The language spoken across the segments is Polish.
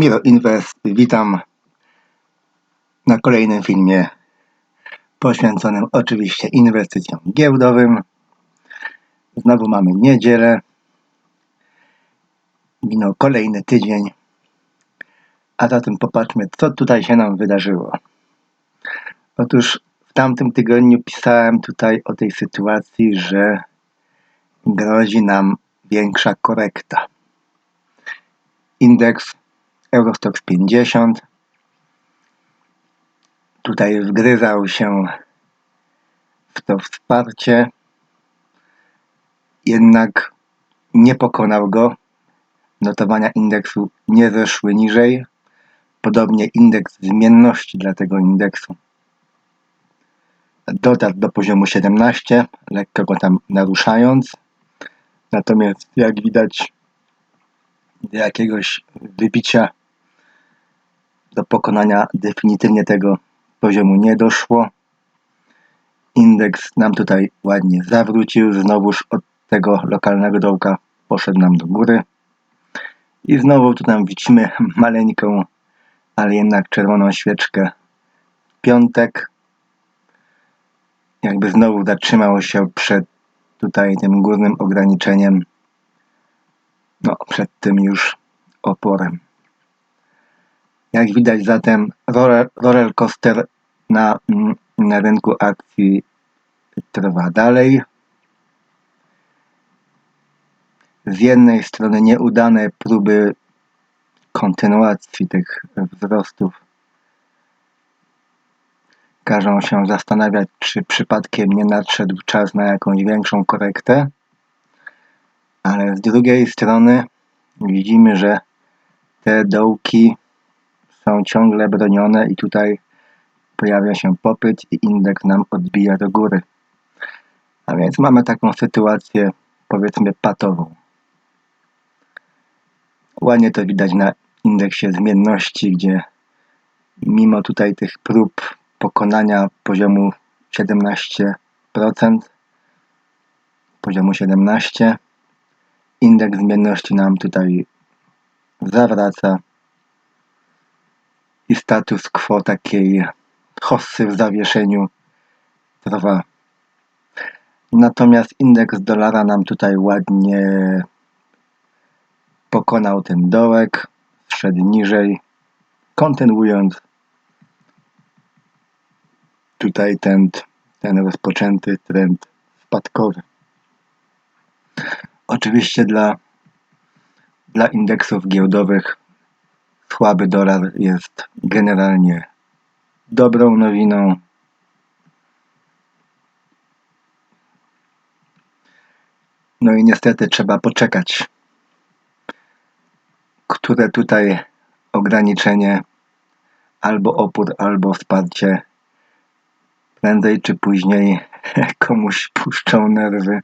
Miro Invest, witam na kolejnym filmie poświęconym oczywiście inwestycjom giełdowym. Znowu mamy niedzielę. Minął kolejny tydzień. A zatem popatrzmy, co tutaj się nam wydarzyło. Otóż w tamtym tygodniu pisałem tutaj o tej sytuacji, że grozi nam większa korekta. Indeks Eurostox 50 tutaj wgryzał się w to wsparcie, jednak nie pokonał go. Notowania indeksu nie zeszły niżej. Podobnie indeks zmienności dla tego indeksu dotarł do poziomu 17, lekko go tam naruszając. Natomiast jak widać do jakiegoś wybicia do pokonania definitywnie tego poziomu nie doszło. Indeks nam tutaj ładnie zawrócił, znowuż od tego lokalnego dołka poszedł nam do góry. I znowu tu tam widzimy maleńką, ale jednak czerwoną świeczkę piątek. Jakby znowu zatrzymało się przed tutaj tym górnym ograniczeniem, no przed tym już oporem. Jak widać zatem roller coaster na, na rynku akcji trwa dalej. Z jednej strony nieudane próby kontynuacji tych wzrostów każą się zastanawiać, czy przypadkiem nie nadszedł czas na jakąś większą korektę, ale z drugiej strony widzimy, że te dołki są ciągle bronione i tutaj pojawia się popyt i indeks nam odbija do góry. A więc mamy taką sytuację powiedzmy patową. Ładnie to widać na indeksie zmienności, gdzie mimo tutaj tych prób pokonania poziomu 17%, poziomu 17, indeks zmienności nam tutaj zawraca i status quo takiej hossy w zawieszeniu trwa. Natomiast indeks dolara nam tutaj ładnie pokonał ten dołek, szedł niżej, kontynuując tutaj ten, ten rozpoczęty trend spadkowy. Oczywiście dla, dla indeksów giełdowych słaby dolar jest generalnie dobrą nowiną. No i niestety trzeba poczekać, które tutaj ograniczenie albo opór, albo wsparcie prędzej czy później komuś puszczą nerwy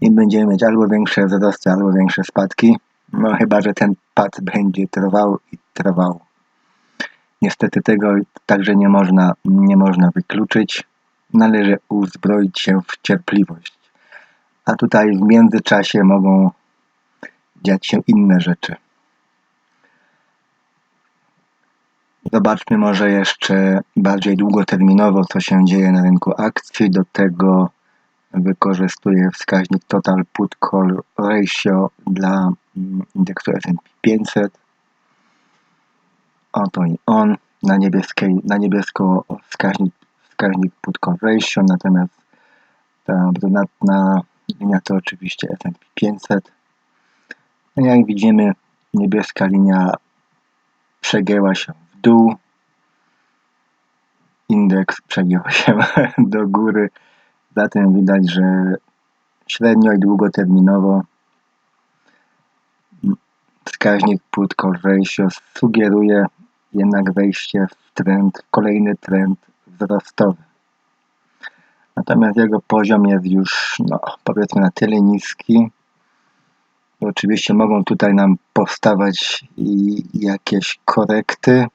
i będziemy mieć albo większe wzrosty, albo większe spadki. No chyba, że ten pad będzie trwał i trwał. Niestety tego także nie można, nie można wykluczyć. Należy uzbroić się w cierpliwość. A tutaj w międzyczasie mogą dziać się inne rzeczy. Zobaczmy może jeszcze bardziej długoterminowo, co się dzieje na rynku akcji. Do tego wykorzystuję wskaźnik Total Put Call Ratio dla mm, indeksu S&P 500. Oto i on. Na, niebieskiej, na niebiesko wskaźnik, wskaźnik Put Call Ratio, natomiast ta brunatna linia to oczywiście S&P 500. No jak widzimy, niebieska linia przegięła się w dół. Indeks przegiął się do góry Zatem widać, że średnio i długoterminowo wskaźnik put call ratio sugeruje jednak wejście w trend, kolejny trend wzrostowy. Natomiast jego poziom jest już no, powiedzmy na tyle niski, oczywiście mogą tutaj nam powstawać jakieś korekty,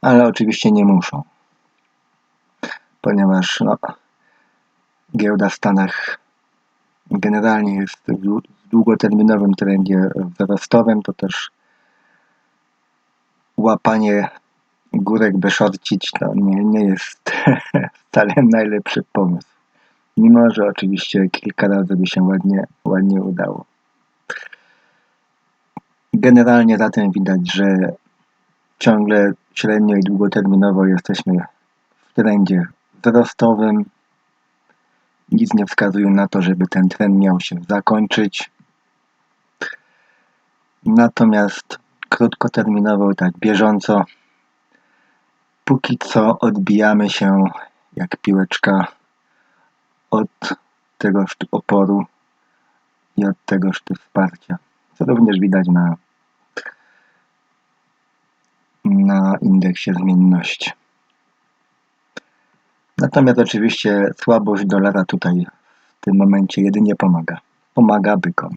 ale oczywiście nie muszą, ponieważ no, giełda w Stanach generalnie jest w długoterminowym trendzie wzrostowym, to też łapanie górek by szorcić to nie, nie jest wcale najlepszy pomysł. Mimo, że oczywiście kilka razy by się ładnie, ładnie udało. Generalnie zatem widać, że ciągle średnio i długoterminowo jesteśmy w trendzie wzrostowym. Nic nie wskazuje na to, żeby ten trend miał się zakończyć. Natomiast krótkoterminowo, tak bieżąco, póki co odbijamy się jak piłeczka od tegoż oporu i od tegoż wsparcia. Co również widać na, na indeksie zmienności. Natomiast oczywiście słabość dolara tutaj w tym momencie jedynie pomaga. Pomaga bykom.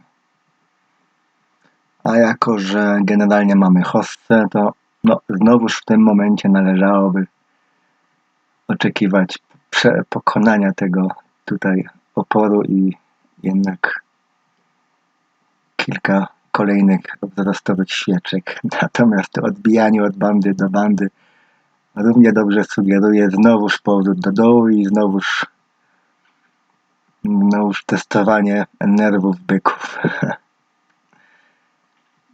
A jako, że generalnie mamy hossę, to no, znowuż w tym momencie należałoby oczekiwać pokonania tego tutaj oporu i jednak kilka kolejnych wzrostowych świeczek. Natomiast to odbijanie od bandy do bandy równie dobrze sugeruje znowuż powrót do dołu i znowuż, znowuż testowanie nerwów byków.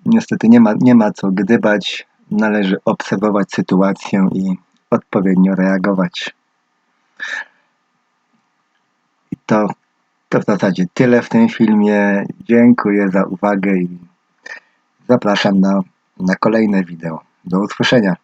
Niestety nie ma, nie ma co gdybać, należy obserwować sytuację i odpowiednio reagować. I to, to w zasadzie tyle w tym filmie. Dziękuję za uwagę i zapraszam na, na kolejne wideo. Do usłyszenia.